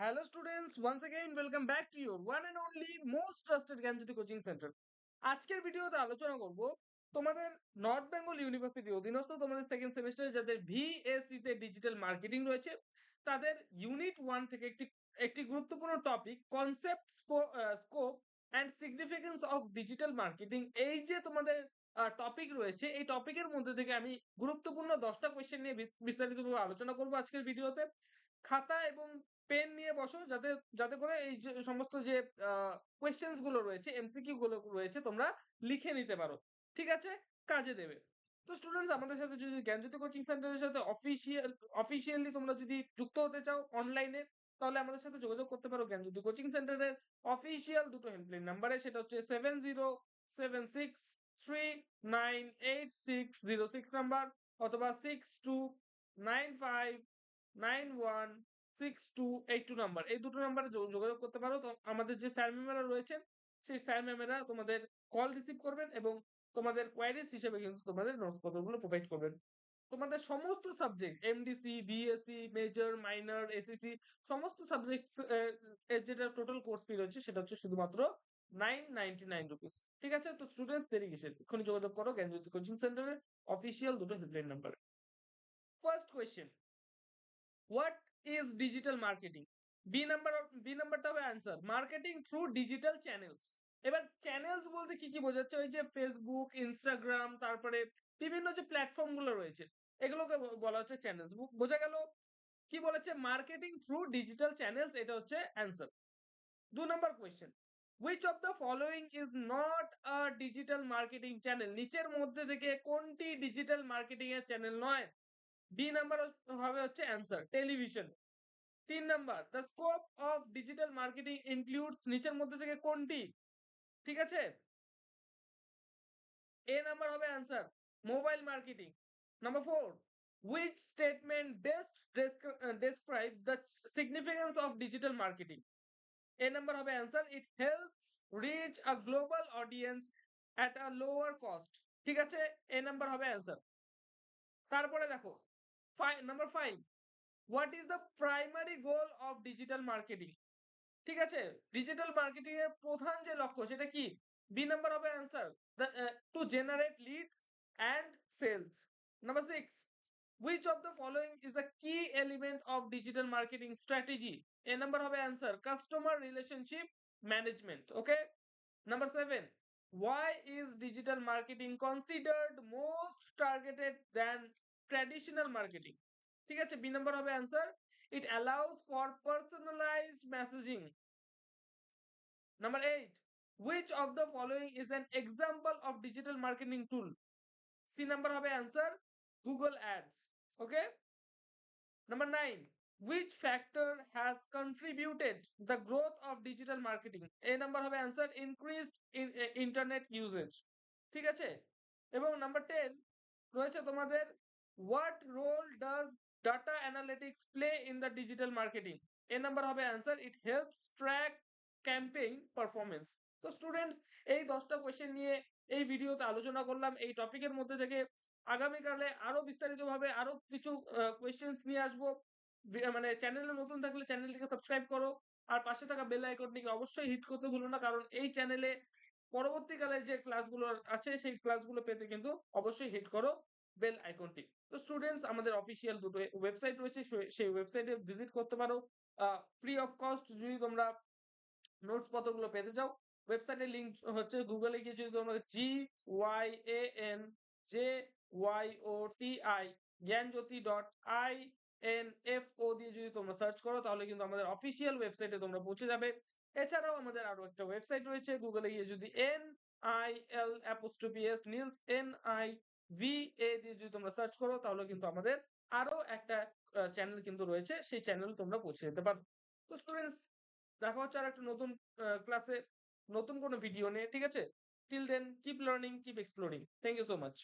Hello students, once again welcome back to your one and only most trusted Gyanjyoti coaching centre আজকের ভিডিওতে আলোচনা করব তোমাদের north Bengal university অধীনস্থ তোমাদের সেকেন্ড সেমিস্টারে যাদের ভিএসসি তে ডিজিটাল মার্কেটিং রয়েছে তাদের ইউনিট ওয়ান থেকে একটি একটি গুরুত্বপূর্ণ topic concept scope and significance of digital marketing এই যে তোমাদের টপিক রয়েছে এই টপিকের মধ্যে থেকে আমি গুরুত্বপূর্ণ দশটা কোয়েশ্চেন নিয়ে বিস- বিস্তারিতভাবে আলোচনা করব আজকের ভিডিওতে। খাতা এবং পেন নিয়ে বসো যাতে যাতে করে এই সমস্ত যে কোয়েশ্চেন্সগুলো রয়েছে এমসিকিউ গুলো রয়েছে, তোমরা লিখে নিতে পারো। ঠিক আছে? কাজে দেবে। তো স্টুডেন্টস আমাদের সাথে যদি জ্ঞানজ্যোতি কোচিং সেন্টারের সাথে অফিসিয়াল অফিসিয়ালি তোমরা যদি যুক্ত হতে চাও অনলাইনে তাহলে আমাদের সাথে যোগাযোগ করতে পারো জ্ঞানজ্যোতি কোচিং সেন্টারের অফিসিয়াল দুটো হেল্পলাইন নাম্বারে সেটা হচ্ছে seven zero seven six three nine eight six zero six number অথবা six two nine five nine one six two eight two number. এই দুটো নাম্বারে যোগাযোগ করতে পারো। তো আমাদের যে স্যার ম্যামেরা রয়েছেন, সেই স্যার ম্যামেরা তোমাদের কল রিসিভ করবেন এবং তোমাদের হিসেবে কিন্তু তোমাদের নোটস পত্রগুলো প্রোভাইড করবেন। তোমাদের সমস্ত subject MDC BSc major minor SSC সমস্ত সাবজেক্ট এর যেটা টোটাল কোর্স ফি রয়েছে, সেটা হচ্ছে শুধুমাত্র নাইন নাইনটি নাইন রুপিস ঠিক আছে? তো স্টুডেন্টস দেরি কিসের? এক্ষুনি যোগাযোগ করো, জ্ঞানজ্যোতি কোচিং সেন্টারের অফিসিয়াল দুটো হেল্পলাইন নাম্বারে first question what is digital marketing B number B নাম্বারটা হবে answer marketing through digital channels এবার চ্যানেলস বলতে কি কি বোঝাচ্ছে? ওই যে ফেসবুক ইনস্টাগ্রাম তারপরে বিভিন্ন যে প্ল্যাটফর্মগুলো রয়েছে, এগুলোকে বলা হচ্ছে চ্যানেলস বোঝা গেল? কি বলেছে? মার্কেটিং থ্রু ডিজিটাল চ্যানেলস এটা হচ্ছে অ্যান্সার দু নম্বর question which of the following is not a digital marketing channel নিচের মধ্যে থেকে কোনটি ডিজিটাল মার্কেটিং এর চ্যানেল নয়? বি নাম্বার হবে হচ্ছে অ্যান্সার টেলিভিশন তিন number the scope of digital marketing includes নিচের মধ্যে থেকে কোনটি? ঠিক আছে? এ নাম্বার হবে answer mobile marketing number four which statement best describe the significance of digital marketing A number হবে answer it helps reach a global audience at a lower cost ঠিক আছে? এ নাম্বার হবে answer তারপরে দেখো number five what is the primary goal of digital marketing ঠিক আছে? Digital marketing এর প্রধান যে লক্ষ্য, সেটা কি? বি নাম্বার হবে answer to generate leads and sales number six which of the following is the key element of digital marketing strategy A number হবে answer customer relationship management okay number seven why is digital marketing considered most targeted than traditional marketing ঠিক আছে? B নম্বর হবে answer it allows for personalise messaging number eight which of the following is an example of digital marketing tool C number হবে answer Google Ads okay number nine which factor has contributed the growth of digital marketing A number হবে answer increase internet usage ঠিক আছে? এবং number ten রয়েছে তোমাদের what role does data analytics play in the digital marketing A number হবে answer it helps track campaign performance তো students এই দশটা কোয়েশ্চেন নিয়ে এই ভিডিওতে আলোচনা করলাম। এই টপিকের মধ্যে থেকে আগামীকালে আরও বিস্তারিতভাবে আরও কিছু কোয়েশ্চেন্স নিয়ে আসব। মানে চ্যানেলে নতুন থাকলে চ্যানেলটিকে সাবস্ক্রাইব করো। আর পাশে থাকা বেল আইকনটিকে অবশ্যই হিট করতে ভুলো না। কারণ এই চ্যানেলে পরবর্তীকালে যে ক্লাসগুলো আছে, সেই ক্লাসগুলো পেতে কিন্তু অবশ্যই হিট করো। বেল আইকনটি তো স্টুডেন্টস আমাদের অফিসিয়াল দুটো ওয়েবসাইট রয়েছে সেই ওয়েবসাইটে ভিজিট করতে পারো। ফ্রি অফ কস্ট যদি তোমরা নোটস পত্রগুলো পেতে চাও ওয়েবসাইটের লিংক হচ্ছে গুগলে গিয়ে যদি তোমরা G Y A N J Y O T I Gyanjyoti dot I N F O দিয়ে যদি তোমরা সার্চ করো, তাহলে কিন্তু আমাদের অফিসিয়াল ওয়েবসাইটে তোমরা পৌঁছে যাবে। এছাড়াও আমাদের আরও একটা ওয়েবসাইট রয়েছে গুগলে গিয়ে যদি N I L apostrophe S Nils N I V A দিয়ে যদি তোমরা সার্চ করো, তাহলে কিন্তু আমাদের আরও একটা চ্যানেল কিন্তু রয়েছে। সেই চ্যানেল তোমরা পৌঁছে যেতে পারো। তো স্টুডেন্টস দেখা হচ্ছে আর একটা নতুন ক্লাসে নতুন কোনো ভিডিও নিয়ে, ঠিক আছে? Till then keep learning keep exploring thank you so much